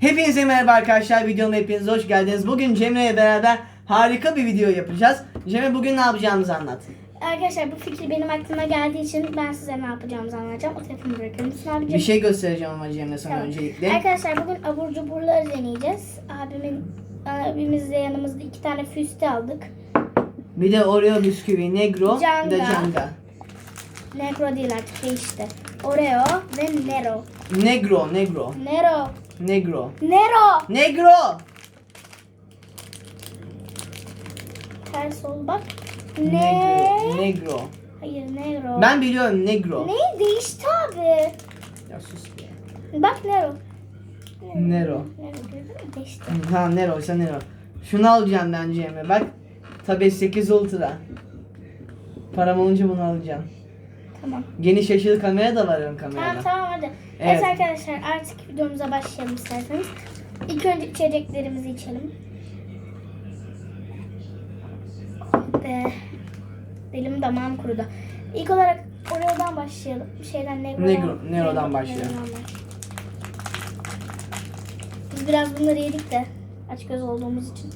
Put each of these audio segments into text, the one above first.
Hepinize merhaba arkadaşlar. Videoma hepiniz hoş geldiniz. Bugün Cemre ile beraber harika bir video yapacağız. Cemre bugün ne yapacağımızı anlat. Arkadaşlar bu fikir benim aklıma geldiği için ben size ne yapacağımızı anlatacağım. O telefonu bırakır mısın abicim? Bir şey göstereceğim ama Cemre sana Tamam. öncelikle. Arkadaşlar bugün abur cuburları deneyeceğiz. Abimin abimizle yanımızda iki tane füste aldık. Bir de Oreo bisküvi, Negro, Canga. de Canga. Negro değil artık değişti. Oreo ve Nero. Negro, Negro, Nero. Negro. Nero. Negro! Ters ol bak. Negro, Ne? Negro. Hayır Nero. Ben biliyorum Negro. Ne? Değişti abi. Ya sus be. Bak Nero. Nero. Nero gördün mü? Değişti. Ha Nero ise Nero. Şunu alacağım ben Cemre bak. Tabi 8 Ultra. Param olunca bunu alacağım. Tamam. Geniş açılı kamera da var ön Tamam kamerada. tamam hadi. Evet. Evet. arkadaşlar artık videomuza başlayalım isterseniz. İlk önce içeceklerimizi içelim. Ve benim damağım kurudu. İlk olarak Oreo'dan başlayalım. Şeyden Negro'dan. Negro- Nero'dan başlayalım. Biz biraz bunları yedik de aç göz olduğumuz için.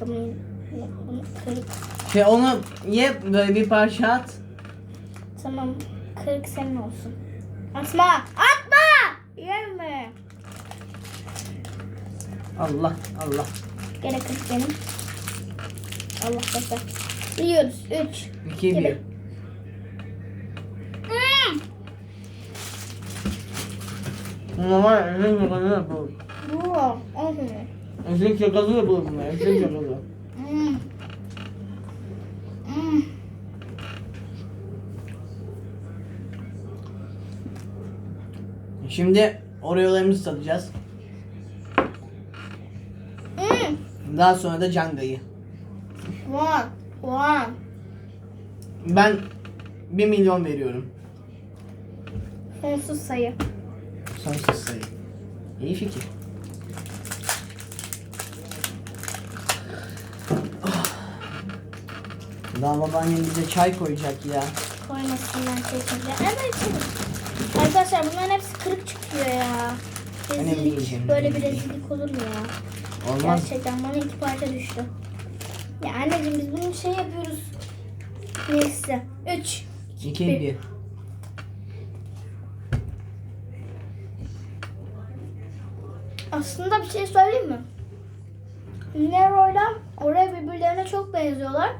Bunu, kırık. Şey onu ye böyle bir parça at. Tamam kırık senin olsun. Atma! Atma! Yeme! Allah Allah. Gene kırık benim. Allah bekle. Yiyoruz. 3. 2 1. Ama var ya eşek şakası yapalım. Bu. Ahı. Eşek şakası yapalım buna. Eşek şakası. Hmm. Şimdi Oreo'larımızı tadacağız. Hmm. Daha sonra da Canga'yı. One. One. Ben 1 milyon veriyorum. Sonsuz sayı. Sonsuz sayı. İyi fikir. Ah. Daha babaannem bize çay koyacak ya. Koymasınlar kesinlikle. Evet. evet. Arkadaşlar bunların hepsi kırık çıkıyor ya. Önemli Rezillik. değil, Böyle bir rezillik olur mu ya? Olmaz. Gerçekten bana iki parça düştü. Ya anneciğim biz bunu şey yapıyoruz. Neyse. 3. 2 1. Aslında bir şey söyleyeyim mi? Nero'yla oraya birbirlerine çok benziyorlar.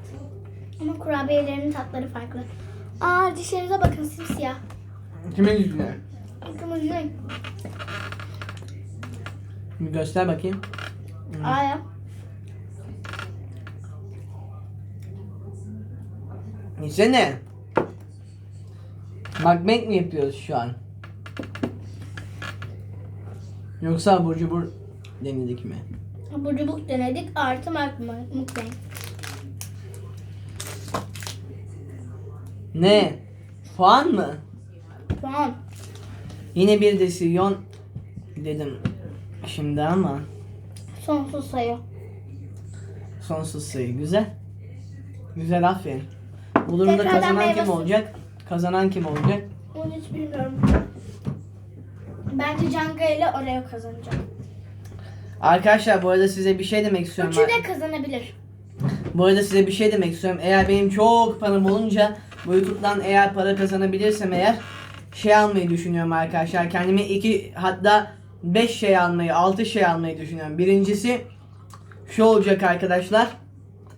Ama kurabiyelerinin tatları farklı. Aa dişlerinize bakın simsiyah. Kimin yüzüne? Kırmızı. Bir göster bakayım. Aa ya. Neyse ne? Bakmek mi yapıyoruz şu an? Yoksa abur cubur denedik mi? Burcubuk denedik. Artı. Mutluyum. Ne? Puan mı? Tamam. Yine bir desisyon dedim şimdi ama Sonsuz sayı. sonsuz sayı güzel. Güzel aferin. Bu durumda Tekrardan kazanan kim olacak? Kazanan kim olacak? Onu hiç bilmiyorum. Bence Canga ile Oreo kazanacak. Arkadaşlar bu arada size bir şey demek istiyorum. Üçü de kazanabilir. Bu arada size bir şey demek istiyorum. Eğer benim çok param olunca bu YouTube'dan eğer para kazanabilirsem eğer şey almayı düşünüyorum arkadaşlar. Kendime iki hatta 5 şey almayı, 6 şey almayı düşünüyorum. Birincisi şu olacak arkadaşlar.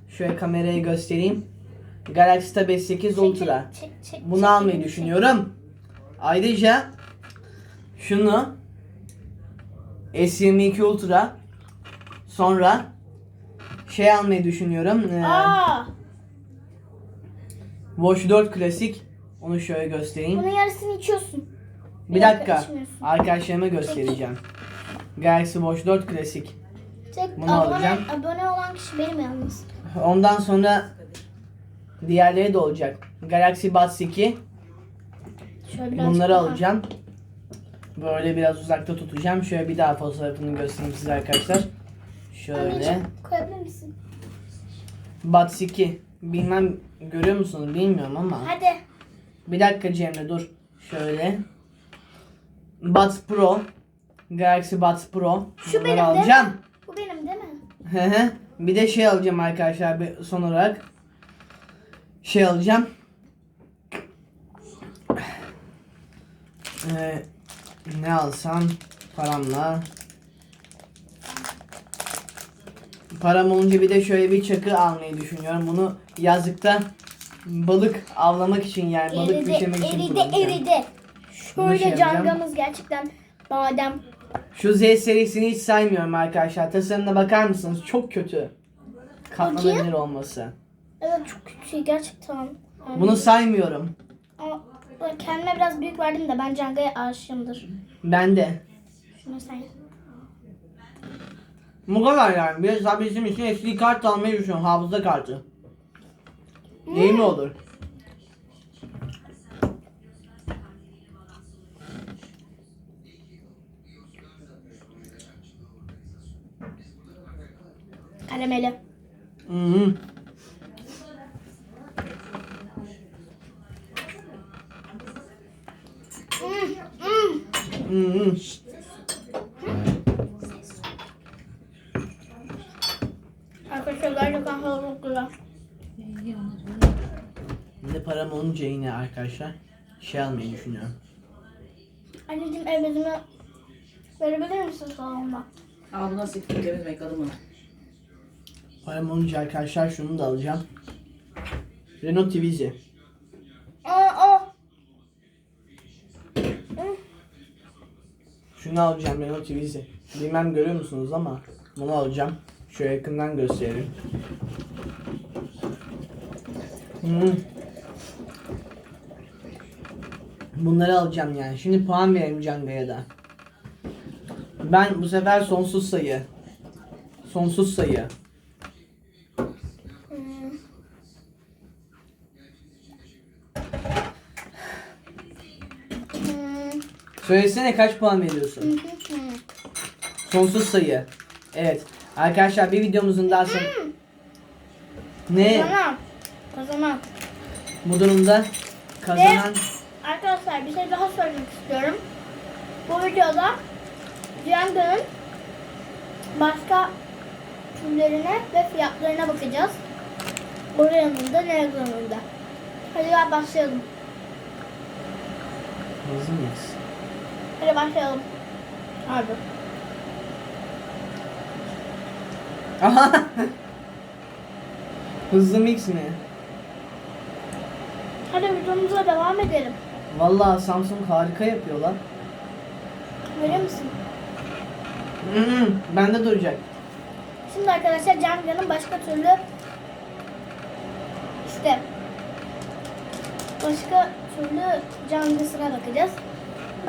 Şöyle kameraya göstereyim. Galaxy Tab S8 Ultra. Çek, çek, çek, Bunu çek, almayı çek. düşünüyorum. Ayrıca şunu S22 Ultra sonra şey almayı düşünüyorum. Ee, Watch 4 klasik. Onu şöyle göstereyim. bunun yarısını içiyorsun. Bir dakika. içmiyorsun. Arkadaşlarıma göstereceğim. Galaxy Watch 4 klasik. Tek Bunu abone, alacağım. abone olan kişi benim yalnız. Ondan sonra diğerleri de olacak. Galaxy Buds 2. Şöyle biraz Bunları daha. alacağım. Böyle biraz uzakta tutacağım. Şöyle bir daha fotoğrafını göstereyim size arkadaşlar. Şöyle. Anneciğim koyabilir misin? Buds 2. Bilmem görüyor musunuz bilmiyorum ama. Hadi. Bir dakika Cemre dur. Şöyle. Buds Pro. Galaxy Buds Pro. Şu Bunları benim değil alacağım. mi? Bu benim değil mi? Hı hı. bir de şey alacağım arkadaşlar bir son olarak. Şey alacağım. Ee, ne alsam paramla. Param olunca bir de şöyle bir çakı almayı düşünüyorum. Bunu yazlıkta balık avlamak için yani balık Eridi, pişirmek için eridi, kullanacağım. eridi. Bunu Şöyle şey yapacağım. cangamız gerçekten badem. Şu Z serisini hiç saymıyorum arkadaşlar. Tasarımına bakar mısınız? Çok kötü. Katlanabilir Bakayım. olması. Evet çok kötü gerçekten. Yani- Bunu saymıyorum. Ama kendime biraz büyük verdim de ben Canga'ya aşığımdır. Ben de. Şunu sen. Bu kadar yani. Bir de bizim için SD kart almayı düşünüyorum. Hafıza kartı. İyi mi olur? Karameli. -hı. Hmm, hmm. Hı -hı. Arkadaşlar gerçekten hava çok güzel. Bir de param olunca yine arkadaşlar şey almayı düşünüyorum. Anneciğim elbizimi verebilir misin salonda? Aa bu nasıl temiz bekledim bunu. Param olunca arkadaşlar şunu da alacağım. Renault Twizy. Aa, aa. Şunu alacağım Renault Twizy. Bilmem görüyor musunuz ama bunu alacağım. Şöyle yakından göstereyim. Hmm. Bunları alacağım yani. Şimdi puan verelim Canga'ya da. Ben bu sefer sonsuz sayı. Sonsuz sayı. Hmm. Hmm. Söylesene kaç puan veriyorsun? Sonsuz sayı. Evet. Arkadaşlar bir videomuzun daha son... Ne? Kazanan. Kazanan. Bu durumda kazanan... Arkadaşlar bir şey daha söylemek istiyorum. Bu videoda Cihanga'nın başka türlerine ve fiyatlarına bakacağız. Oranın da ne da. Hadi gel başlayalım. Hızlı mıyız? Hadi başlayalım. Harbi. Aha! Hızlı mix mi? Hadi videomuza devam edelim. Vallahi Samsung harika yapıyor lan. Verir misin? Hmm, bende duracak. Şimdi arkadaşlar Cihanga'nın başka türlü işte başka türlü Cihanga'sına bakacağız.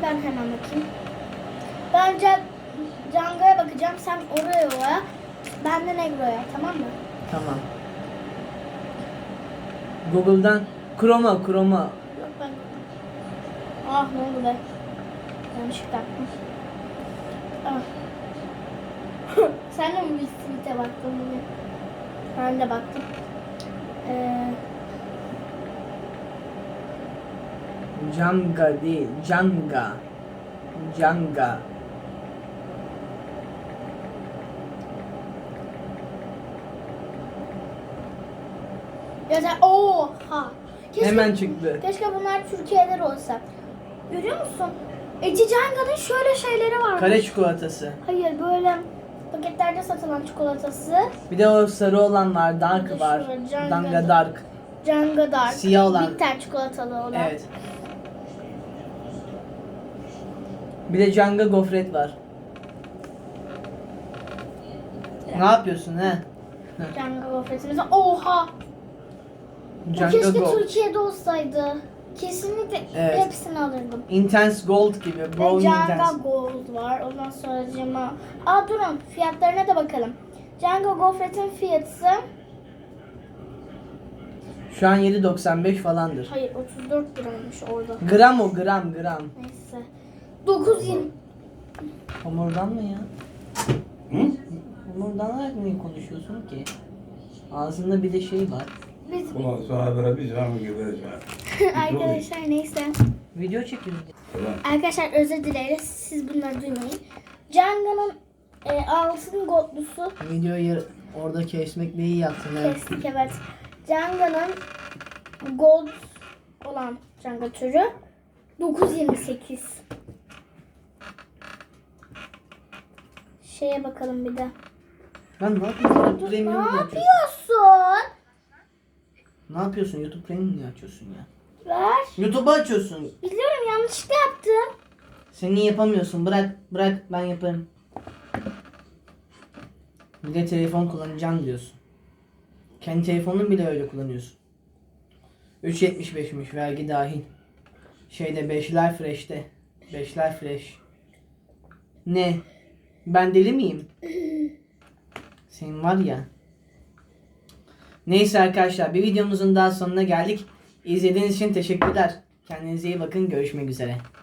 Ben hemen bakayım. Bence Cihanga'ya bakacağım. Sen Oreo'ya, ben de Negro'ya. Tamam mı? Tamam. Google'dan Chroma, Chroma. Yok ben. Ah ne oldu be? Yanlışlıkla yaptım. Ah. Sen de mi bir tweet'e baktın bugün? Ben de baktım. Ee, Janga değil, Janga. Janga. ya sen oha. Keşke, Hemen çıktı. Keşke bunlar Türkiye'de de olsa. Görüyor musun? Eci Canga'nın şöyle şeyleri var. Kare çikolatası. Hayır böyle paketlerde satılan çikolatası. Bir de o sarı olan var, dark var. Şurada, Janga Danga da. dark. Canga Dark. Siyah olan. Bitter çikolatalı olan. Evet. Bir de Janga gofret var. Ne yapıyorsun he? Canga gofretimizi. Oha! Bu Janga keşke Gold. Türkiye'de olsaydı. Kesinlikle Evet. hepsini alırdım. Intense Gold gibi. Canga Intense. Gold var. Ondan sonra cima. Aa durun fiyatlarına da bakalım. Canga gofretin fiyatı Şu an 7.95 falandır. hayır 34 liraymış orada. Gram o gram gram. Neyse. 9.20 Homurdan mı ya? Homurdanarak niye konuşuyorsun ki? Ağzında bir de şey var. Biz Ulan sonra bir can gideceğim. Arkadaşlar neyse. Video çekiyoruz. Arkadaşlar özür dileriz. Siz bunları duymayın. Canga'nın e, altın godlusu Videoyu orada kesmek de iyi yaptın. evet. kestik evet. Canga'nın gold olan Canga türü 9.28. Şeye bakalım bir de. Lan ne yapıyorsun? YouTube Ne Premium niye açıyorsun? yapıyorsun? Ne yapıyorsun? YouTube Premium niye açıyorsun ya? Ver. YouTube'u açıyorsun. Biliyorum yanlışlıkla yaptım. Sen niye yapamıyorsun? Bırak, bırak ben yaparım. Bir de telefon kullanacağım diyorsun. Kendi telefonun bile öyle kullanıyorsun. 3.75'miş vergi dahil. Şeyde 5'ler fresh'te. 5'ler fresh. Ne? Ben deli miyim? Senin var ya. Neyse arkadaşlar bir videomuzun daha sonuna geldik. İzlediğiniz için teşekkürler. Kendinize iyi bakın. Görüşmek üzere.